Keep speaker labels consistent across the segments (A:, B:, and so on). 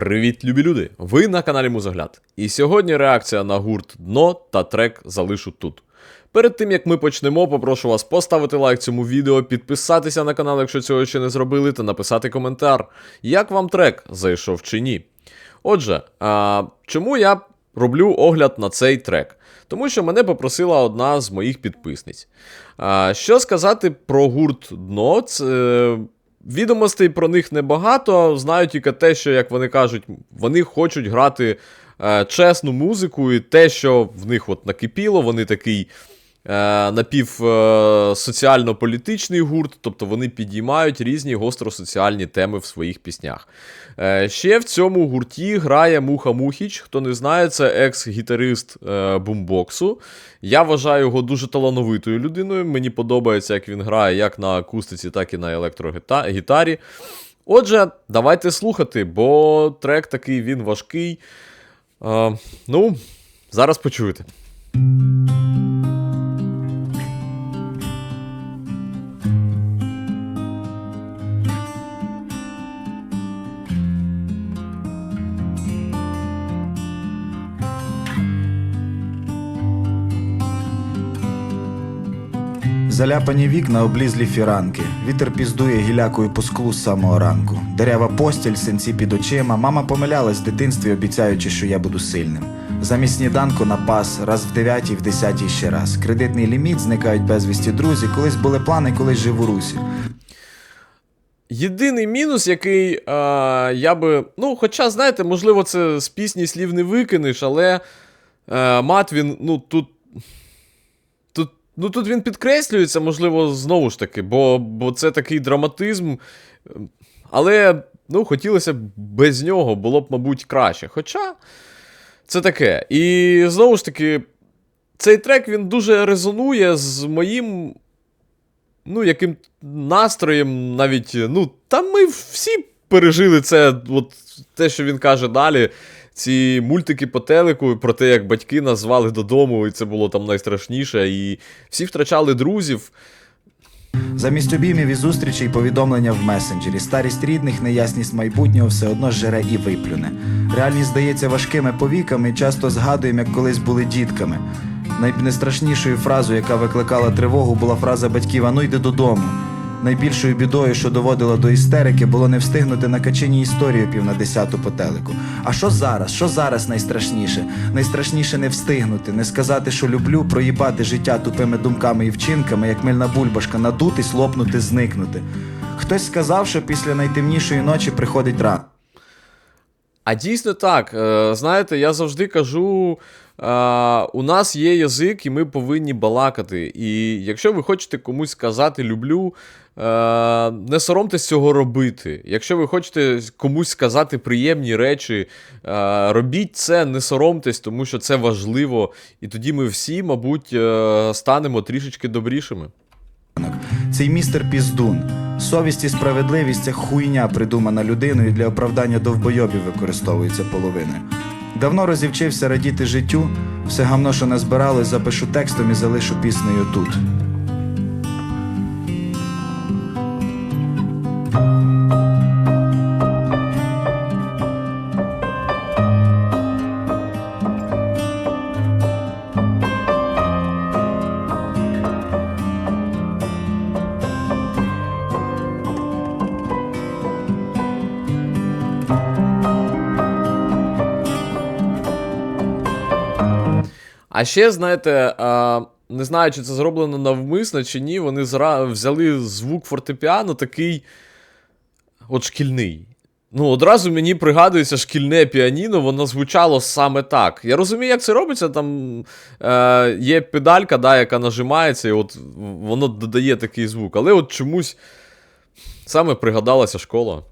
A: Привіт, любі люди! Ви на каналі Музогляд. І сьогодні реакція на гурт Дно та трек залишу тут. Перед тим як ми почнемо, попрошу вас поставити лайк цьому відео, підписатися на канал, якщо цього ще не зробили, та написати коментар, як вам трек зайшов чи ні. Отже, а, чому я роблю огляд на цей трек? Тому що мене попросила одна з моїх підписниць. А, що сказати про гурт Дно? Це. Відомостей про них небагато. Знаю тільки те, що, як вони кажуть, вони хочуть грати е, чесну музику, і те, що в них от накипіло, вони такий е, напів е, гурт, тобто вони підіймають різні гостросоціальні теми в своїх піснях. Е, ще в цьому гурті грає Муха Мухіч. Хто не знає, це екс-гітарист бумбоксу. Я вважаю його дуже талановитою людиною. Мені подобається, як він грає як на акустиці, так і на електрогітарі. Отже, давайте слухати, бо трек такий він важкий. Ну, зараз почуєте.
B: Заляпані вікна, облізлі фіранки. Вітер піздує гілякою по склу з самого ранку. Дерева постіль, синці під очима. Мама помилялась в дитинстві, обіцяючи, що я буду сильним. Замість сніданку на пас, раз в дев'ятій, в десятій ще раз. Кредитний ліміт, зникають безвісті друзі. Колись були плани, колись жив у русі.
A: Єдиний мінус, який е, я би. Ну, хоча, знаєте, можливо, це з пісні слів не викинеш, але е, мат він, ну, тут. Ну, тут він підкреслюється, можливо, знову ж таки, бо, бо це такий драматизм. Але, ну, хотілося б без нього, було б, мабуть, краще. Хоча це таке. І знову ж таки, цей трек він дуже резонує з моїм ну, яким настроєм навіть. Ну, та ми всі пережили це, от те, що він каже далі. Ці мультики по телеку про те, як батьки нас звали додому, і це було там найстрашніше. І всі втрачали друзів.
B: Замість обіймів і зустрічей повідомлення в месенджері. Старість рідних, неясність майбутнього все одно жере і виплюне. Реальність здається важкими повіками, часто згадуємо, як колись були дітками. Найнестрашнішою фразою, яка викликала тривогу, була фраза батьків «А ну йди додому. Найбільшою бідою, що доводила до істерики, було не встигнути на качині історію пів на десяту по телеку. А що зараз? Що зараз найстрашніше? Найстрашніше не встигнути, не сказати, що люблю, проїбати життя тупими думками і вчинками, як мильна бульбашка, надутись, лопнути, зникнути. Хтось сказав, що після найтемнішої ночі приходить ран.
A: А дійсно так. Е, Знаєте, я завжди кажу: е, у нас є язик, і ми повинні балакати. І якщо ви хочете комусь сказати люблю, не соромтесь цього робити. Якщо ви хочете комусь сказати приємні речі, е, робіть це, не соромтесь, тому що це важливо. І тоді ми всі, мабуть, е, станемо трішечки добрішими.
B: Цей містер Піздун. Совість і справедливість це хуйня, придумана людиною для оправдання довбойобів використовується половиною. Давно розівчився радіти життю, все гавно, що назбиралось, запишу текстом і залишу піснею тут.
A: А ще, знаєте, не знаю, чи це зроблено навмисно, чи ні, вони зра... взяли звук фортепіано такий от шкільний. Ну, одразу мені пригадується шкільне піаніно, воно звучало саме так. Я розумію, як це робиться. Там е, є педалька, да, яка нажимається, і от воно додає такий звук. Але от чомусь саме пригадалася школа.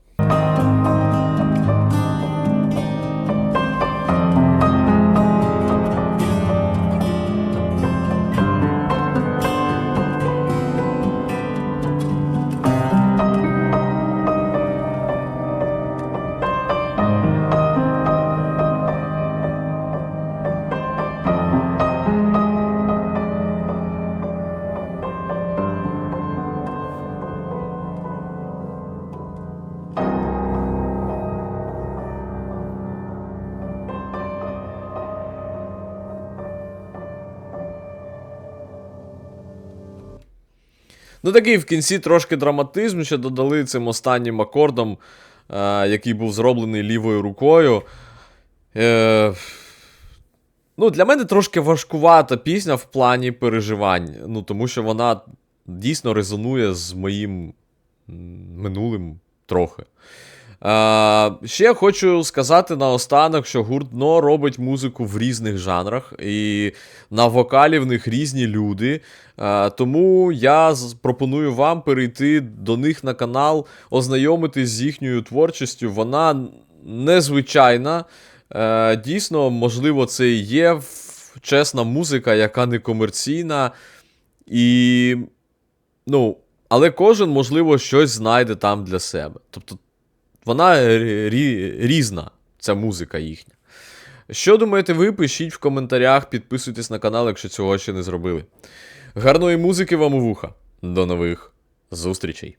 A: Ну, такий в кінці трошки драматизм ще додали цим останнім акордом, е, який був зроблений лівою рукою. Е, ну, для мене трошки важкувата пісня в плані переживань. Ну, тому що вона дійсно резонує з моїм минулим трохи. Е, ще хочу сказати наостанок, що гурт Дно робить музику в різних жанрах, і на вокалі в них різні люди. Е, тому я пропоную вам перейти до них на канал, ознайомитись з їхньою творчістю. Вона незвичайна. Е, дійсно, можливо, це і є чесна музика, яка не комерційна. І. Ну, але кожен, можливо, щось знайде там для себе. Тобто, вона рі- рі- різна, ця музика їхня. Що думаєте ви? Пишіть в коментарях, підписуйтесь на канал, якщо цього ще не зробили. Гарної музики вам у вуха. До нових зустрічей!